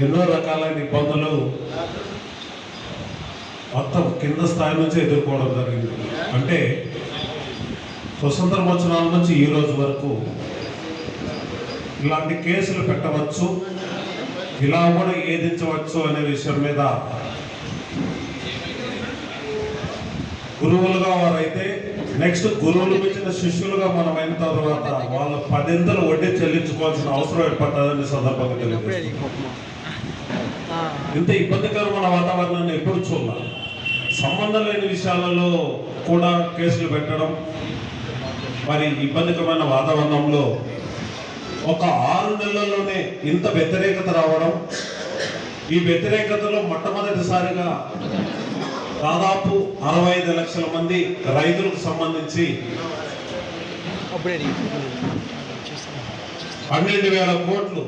ఎన్నో రకాలైన ఇబ్బందులు మొత్తం కింద స్థాయి నుంచి ఎదుర్కోవడం జరిగింది. అంటే స్వతంత్రం వచ్చిన నుంచి ఈ రోజు వరకు ఇలాంటి కేసులు పెట్టవచ్చు ఇలా కూడా ఏదించవచ్చు అనే విషయం మీద గురువులుగా వారైతే నెక్స్ట్ గురువులు మించిన శిష్యులుగా మనం అయిన తర్వాత వాళ్ళు పదింతలు వడ్డీ చెల్లించుకోవాల్సిన అవసరం ఏర్పడుతుందని సందర్భంగా తెలియజేస్తున్నాను ఇంత ఇబ్బందికరమైన వాతావరణాన్ని ఎప్పుడు చూడాలి? సంబంధం లేని విషయాలలో కూడా కేసులు పెట్టడం మరి ఇబ్బందికరమైన వాతావరణంలో ఒక ఆరు నెలల్లోనే ఇంత వ్యతిరేకత రావడం ఈ వ్యతిరేకతలో మొట్టమొదటిసారిగా దాదాపు అరవై ఐదు లక్షల మంది రైతులకు సంబంధించి పన్నెండు వేల కోట్లు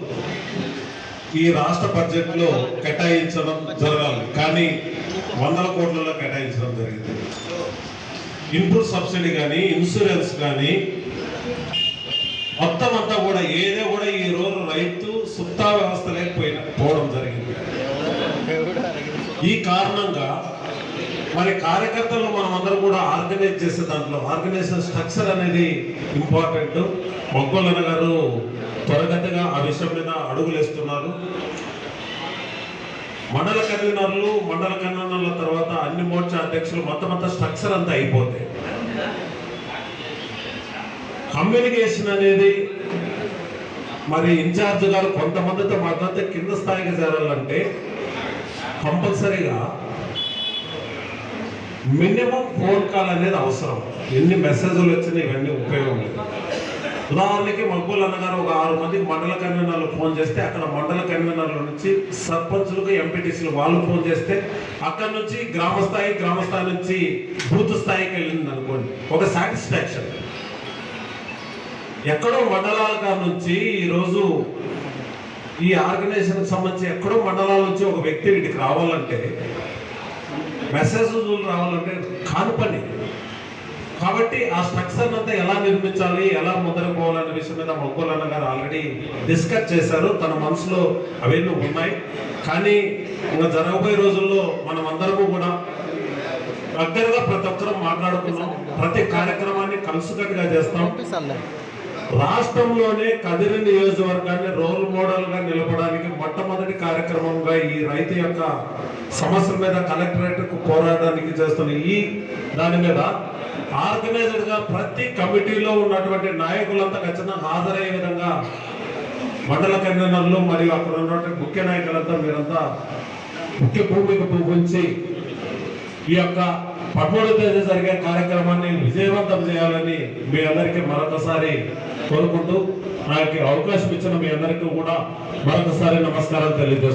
ఈ రాష్ట్ర బడ్జెట్లో కేటాయించడం జరగాలి. కానీ వందల కోట్లలో కేటాయించడం జరిగింది. ఇన్పుట్ సబ్సిడీ కానీ ఇన్సూరెన్స్ కానీ మొత్తం అంతా కూడా ఏదో కూడా ఈ రోజు రైతు సుత్తా వ్యవస్థ లేకపోయినా పోవడం జరిగింది. ఈ కారణంగా మరి కార్యకర్తలు మనం అందరం కూడా ఆర్గనైజ్ చేసే దాంట్లో ఆర్గనైజేషన్ స్ట్రక్చర్ అనేది ఇంపార్టెంట్. మొక్కలన్న గారు త్వరగతిగా ఆ విషయం మీద అడుగులు మండల కన్వీనర్లు మండల కన్వీనర్ల తర్వాత అన్ని మోర్చా అధ్యక్షులు మొత్తం అంతా స్ట్రక్చర్ అంతా అయిపోతాయి కమ్యూనికేషన్ అనేది మరి ఇన్ఛార్జ్ గారు కొంతమందితో మాట్లాడితే కింద స్థాయికి చేరాలంటే కంపల్సరీగా మినిమం ఫోన్ కాల్ అనేది అవసరం. ఎన్ని మెసేజ్లు వచ్చినా ఇవన్నీ ఉపయోగం లేదు. ఉదాహరణకి మగ్గులు అన్నగారు ఒక ఆరు మంది మండల కన్వీనర్లు ఫోన్ చేస్తే అక్కడ మండల కన్వీనర్ల నుంచి సర్పంచులకు ఎంపీటీసీలు వాళ్ళు ఫోన్ చేస్తే అక్కడ నుంచి గ్రామ స్థాయి గ్రామ స్థాయి నుంచి బూత్ స్థాయికి వెళ్ళింది అనుకోండి. ఒక సాటిస్ఫాక్షన్ ఎక్కడో మండలాల నుంచి ఈరోజు ఈ ఆర్గనైజేషన్కి సంబంధించి ఎక్కడో మండలాల నుంచి ఒక వ్యక్తి వీటికి రావాలంటే మెసేజ్ రావాలంటే కాని పని. కాబట్టి ఆ స్ట్రక్చర్ అంతా ఎలా నిర్మించాలి ఎలా ముందరకు పోవాలనే విషయం మీద మొక్కలన్న గారు ఆల్రెడీ డిస్కస్ చేశారు. తన మనసులో అవన్నీ ఉన్నాయి. కానీ ఇంకా జరగబోయే రోజుల్లో మనం అందరము కూడా దగ్గరగా ప్రతి ఒక్కరం మాట్లాడుకున్నాం. ప్రతి కార్యక్రమాన్ని కలుసుకట్టుగా చేస్తాం. రాష్ట్రంలోనే కదిరి నియోజకవర్గాన్ని రోల్ మోడల్గా నిలపడానికి మొట్టమొదటి కార్యక్రమంగా ఈ రైతు యొక్క సమస్యల మీద కలెక్టరేట్కు పోరాడడానికి చేస్తున్న ఈ దాని మీద ఆర్గనైజ్డ్గా ప్రతి కమిటీలో ఉన్నటువంటి నాయకులంతా ఖచ్చితంగా హాజరయ్యే విధంగా మండల కన్వీనర్లు మరియు అక్కడ ఉన్నటువంటి ముఖ్య నాయకులంతా మీరంతా ముఖ్య భూమిక పూపించి ఈ యొక్క పదమూడవ తేదీ జరిగే కార్యక్రమాన్ని విజయవంతం చేయాలని మీ అందరికీ మరొకసారి కోరుకుంటూ నాకు అవకాశం ఇచ్చిన మీ అందరికీ కూడా మరొకసారి నమస్కారం తెలియజేస్తున్నాను